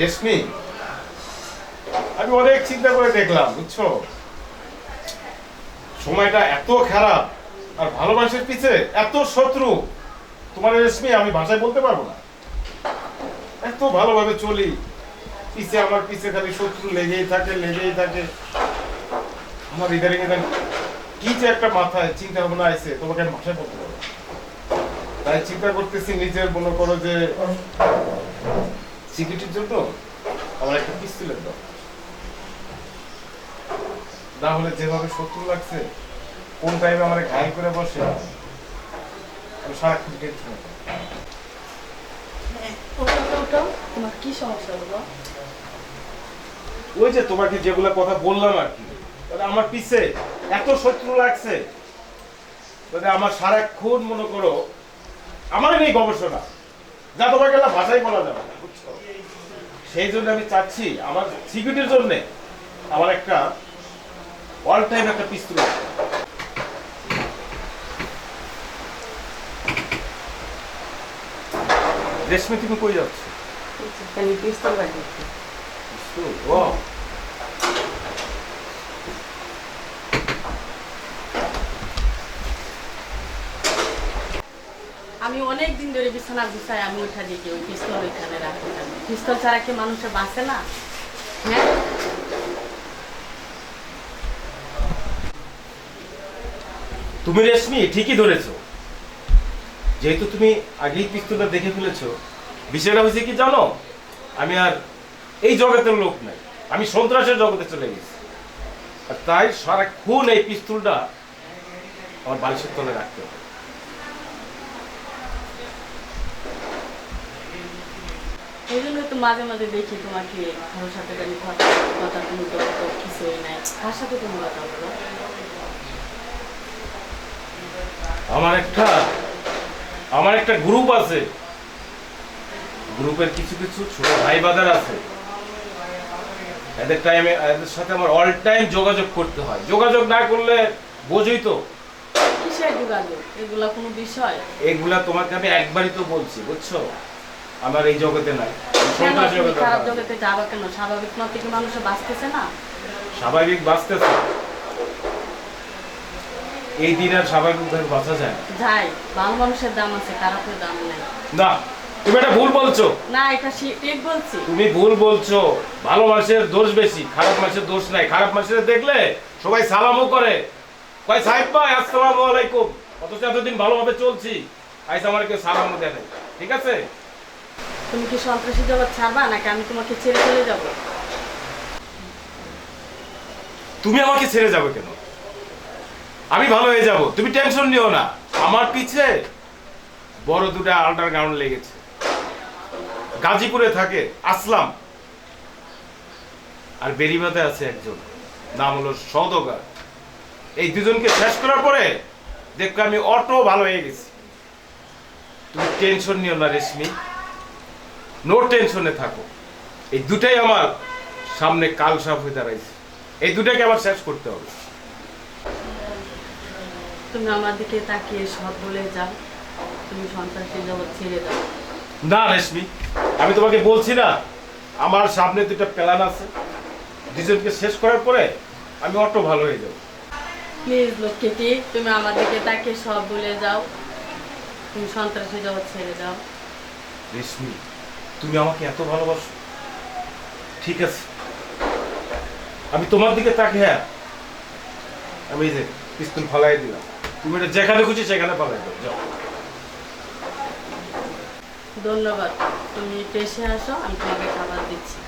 রেশমি আমি অনেক চিন্তা করে দেখলাম, বুঝছ? সময়টা এত খারাপ, আর ভালোবাসার পিছে এত শত্রু। তোমার রেশমি আমি ভাষায় বলতে পারব না। এত ভালোভাবে চলি, পিছে আমার পিছে খালি শত্রু লেগেই থাকে লেগেই থাকে। আমার ইদারিং ইদারিং কি যে একটা মাথায় চিন্তা ভাবনা আছে তোমাকে আমি ভাষায় বলতে পারব তাই চিন্তা করতেছি নিজের মনে করো যে সিকিউরিটির জন্য আমার একটা পিস্তলের না হলে যেভাবে শত্রু লাগছে কোন টাইমে আমার ঘাই করে বসে আমি সারাক্ষণ টেনশন ওটো তোমার কি সমস্যা হলো ওই যে তোমাকে যেগুলো কথা বললাম আর কি আমার পিছে এত শত্রু লাগছে আমার সারাক্ষণ মনে করো আমার নেই গবেষণা। যা তোমাকে ভাষাই বলা যাবে। সেই জন্য আমি চাচ্ছি আমার সিকিউরিটির জন্য আমার একটা অল টাইম একটা পিস্তল। রেশমি তুমি কই যাচ্ছ? পিস্তল ও। আমি অনেক দিন ধরে বিছানা গুছাই আমি উঠা দিকে ওই পিস্তল ওইখানে থাকি পিস্তল ছাড়া কি মানুষের বাঁচে না? হ্যাঁ? তুমি রেশমি, ঠিকই ধরেছো। যেহেতু তুমি আগেই পিস্তলটা দেখে ফেলেছো, বিষয়টা হয়েছে কি জানো? আমি আর এই জগতের লোক নাই। আমি সন্ত্রাসের জগতে চলে গেছি। আর তাই সারাক্ষণ এই পিস্তলটা আমার বালিশের তলে রাখতে হবে। এই জন্য তো মাঝে মাঝে দেখি তোমাকে কারোর সাথে জানি কথা কথা তুমি তো কিছুই নাই। কার সাথে তুমি কথা বলো? আমার একটা আমার একটা গ্রুপ আছে। গ্রুপের কিছু কিছু ছোট ভাই বাদার আছে। এদের টাইমে এদের সাথে আমার অল টাইম যোগাযোগ করতে হয়। যোগাযোগ না করলে বোঝই তো। কিসের যোগাযোগ? এগুলা কোনো বিষয়? এগুলা তোমাকে আমি একবারই তো বলছি বুঝছ? আমার এই জগতে নাই। খারাপ জগতে যাব কেন? স্বাভাবিক মত বাঁচতেছে না? স্বাভাবিক বাঁচতেছে। এই দিন আর স্বাভাবিকভাবে বাঁচা যায় না। ভালো মানুষের দাম আছে খারাপের দাম নেই। না তুমি এটা ভুল বলছো। না এটা ঠিক বলছি। তুমি ভুল বলছো। ভালো মানুষের দোষ বেশি খারাপ মানুষের দোষ নাই। খারাপ মানুষের দেখলে সবাই সালামও করে। কয় সাহেব ভাই আসসালামু আলাইকুম। অথচ এতদিন ভালোভাবে চলছি। আইসা আমার কেউ সালামও দেয় ঠিক আছে? তুমি কি সন্ত্রাসী জগৎ ছাড়বা নাকি আমি তোমাকে ছেড়ে চলে যাব? তুমি আমাকে ছেড়ে যাবে কেন? আমি ভালো হয়ে যাব, তুমি টেনশন নিও না। আমার পিছে বড় দুটা আল্টার গ্রাউন্ড লেগেছে। গাজীপুরে থাকে, আসলাম। আর বেরিবাতে আছে একজন, নাম হলো সৌদগার এই দুজনকে শেষ করার পরে দেখো আমি অটো ভালো হয়ে গেছি। তুমি টেনশন নিও না, রেশমি। নো টেনশনে থাকো। এই দুটাই আমার সামনে কাল সাপ হয়ে দাঁড়াইছে। এই দুটাকে আমার শেষ করতে হবে। তুমি আমার দিকে তাকিয়ে সব বলে যাও। তুমি সন্ত্রাসী জগৎ ছেড়ে দাও। না রেশমি আমি তোমাকে বলছি না আমার সামনে দুটো প্ল্যান আছে। দুজনকে শেষ করার পরে আমি অটো ভালো হয়ে যাব। প্লিজ লক্ষ্মীটি তুমি আমার দিকে তাকিয়ে সব বলে যাও। তুমি সন্ত্রাসী জগৎ ছেড়ে দাও। রেশমি তুমি আমাকে এত ভালোবাসো। ঠিক আছে। আমি তোমার দিকে তাকে হ্যাঁ। আমি এই যে পিস্তল ফালাই দিলাম। তুমি এটা যেখানে খুশি সেখানে ফালাই দাও, যাও। ধন্যবাদ। তুমি এসে আসো, আমি তোমাকে খাবার দিচ্ছি।